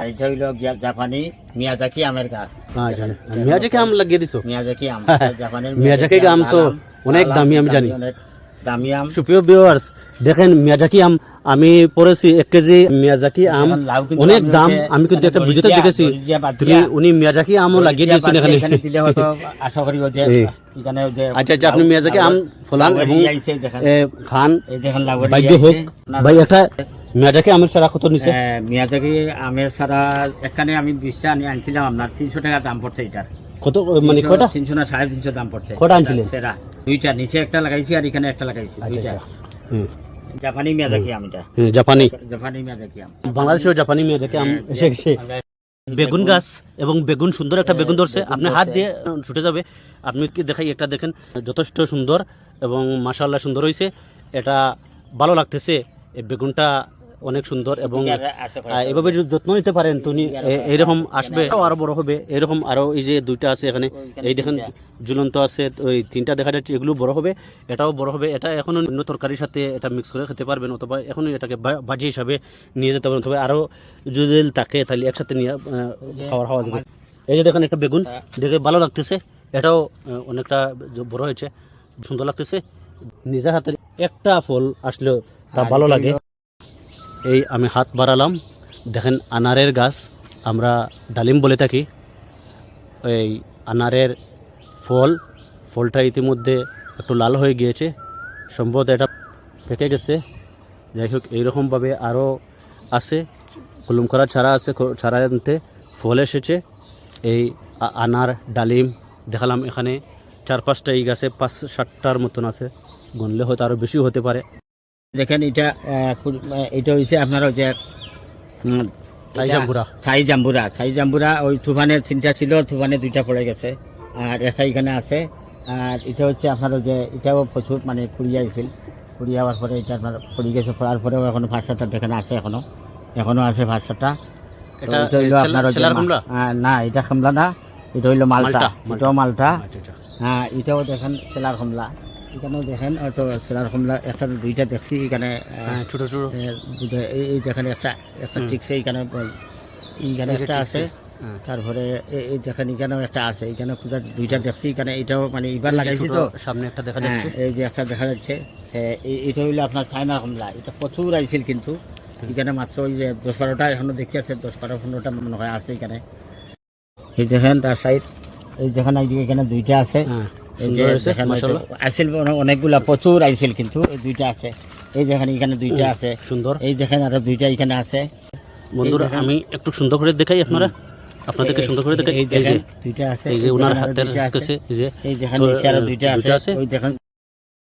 এটা হইল জাপানি মিয়াজাকি আমের গাছ। আচ্ছা মিয়াজাকি আম লাগিয়ে দিছো। মিয়াজাকি আম। জাপানের মিয়াজাকি আম তো অনেক দামি আমি জানি। অনেক দামি আম। সুপ্রিয় ভিউয়ার্স দেখেন মিয়াজাকি আম আমি পড়েছি এক কেজি মিয়াজাকি আম। অনেক দাম আমি কিন্তু একটা ভিডিওতে দেখেছি। তুমি উনি মিয়াজাকি আমও লাগিয়ে দিয়েছেন এখানে। আশা করি যে আচ্ছা আচ্ছা আপনি মিয়াজাকি আম ফলান এবং খান। ভাগ্য হোক। ভাই একটা মিয়াজাকি আমের সারা কত নিছে? মিয়াজাকি আমের সারা এখানে আমি বিশটা আনি আনছিলাম আপনার। তিনশো টাকা দাম পড়ছে এটার। কত মানে কয়টা? তিনশো না সাড়ে তিনশো দাম পড়ছে। কয়টা আনছিলেন? সেরা। দুইটা নিচে একটা লাগাইছি আর এখানে একটা লাগাইছি। আচ্ছা দুইটা। আচ্ছা। হুম, জাপানি মিয়াজাকি আম এটা। হুম, জাপানি। জাপানি মিয়াজাকি আম। বাংলাদেশের জাপানি মিয়াজাকি আম এসে গেছে বেগুন গাছ এবং বেগুন সুন্দর একটা বেগুন ধরছে। আপনি হাত দিয়ে ছুটে যাবে। আপনি কি দেখাই এটা দেখেন যথেষ্ট সুন্দর এবং মাসাল্লাহ সুন্দর হয়েছে এটা ভালো লাগতেছে এই বেগুনটা অনেক সুন্দর এবং এভাবে যদি যত্ন নিতে পারেন তুমি এইরকম আসবে। আরও বড় হবে। এরকম আরও এই যে দুইটা আছে এখানে এই দেখেন ঝুলন্ত আছে ওই তিনটা দেখা যাচ্ছে এগুলো বড় হবে এটাও বড় হবে এটা এখনও অন্য তরকারির সাথে এটা মিক্স করে খেতে পারবেন অথবা এখনও এটাকে বা- ভাজি হিসাবে নিয়ে যেতে পারবেন তবে আরও যদি থাকে তাহলে একসাথে নিয়ে আহ, খাওয়ার খাওয়া যাবে এই যে দেখেন একটা বেগুন দেখে ভালো লাগতেছে এটাও আহ, অনেকটা বড় হয়েছে সুন্দর লাগতেছে। নিজের হাতে একটা ফল আসলেও তা ভালো লাগে। এই আমি হাত বাড়ালাম। দেখেন আনারের গাছ, আমরা ডালিম বলে থাকি। এই আনারের ফল, ফলটা ইতিমধ্যে একটু লাল হয়ে গিয়েছে। সম্ভবত এটা পেকে গেছে। যাই হোক, এইরকমভাবে আরও আছে। কলম করা ছাড়া আছে ছাড়া আনতে ফল এসেছে। এই আনার ডালিম দেখালাম এখানে। চার পাঁচটা এই গাছে পাঁচ ষাটটার মতন আছে। গনলে হয়তো আরও বেশি হতে পারে। দেখেন এটা এটা হয়েছে আপনার ওই যে। ছাই জাম্বুরা। ছাই জাম্বুরা ওই তুফানে তিনটা ছিল তুফানে দুইটা পড়ে গেছে। আর একটা এখানে আছে। আর এটা হচ্ছে আপনার ওই যে এটাও প্রচুর মানে কুড়িয়ে আইছিল কুড়িয়ে যাওয়ার পরে এটা আপনার পড়ে গেছে পড়ার পরেও এখনও ভাষাটা দেখেন আছে এখনও। এখনও আছে ভাষাটা ছেলার না এটা কমলা না এটা হইল মালটা। এটাও মালটা। আচ্ছা আচ্ছা। হ্যাঁ এটাও দেখেন সেলার কমলা এখানেও দেখেন হয়তো সেলার কমলা একটা দুইটা দেখছি এখানে আহ, হ্যাঁ, ছোট ছোট। এই দেখেন একটা একটা ঠিকছে এইখানে বল- এইখানে একটা আছে। হ্যাঁ। তারপরে এই দেখেন এখানেও একটা আছে এখানে দুইটা দেখছি এখানে এটাও মানে এবার লাগাইছি তো। সামনে একটা দেখা হ্যাঁ, যাচ্ছে এই যে একটা দেখা যাচ্ছে। এটা হইল আপনার চায়না কমলা এটা প্রচুর আইছিল কিন্তু। এখানে মাত্র ওই যে দশ বারোটা এখনও দেখি আছে দশ বারো পনেরোটা মনে হয় আছে এখানে। এই দেখেন তার সাইড এই দেখেন এখানে দুইটা আছে। হ্যাঁ, সুন্দর হয়েছে মাশাআল্লাহ। হয়তো অনেকগুলা প্রচুর আইছিল কিন্তু এই দুইটা আছে। এই দেখেন এখানে দুইটা আছে। সুন্দর। এই দেখেন আরও দুইটা এখানে আছে। বন্ধুরা আমি একটু সুন্দর করে দেখাই আপনারা। আপনাদেরকে সুন্দর করে দেখাই। এই এই যে দুইটা আছে। এই যে ওনার হাতের কাছে এই যে এই দেখেন দুইটা আছে। আছে। ওই দেখেন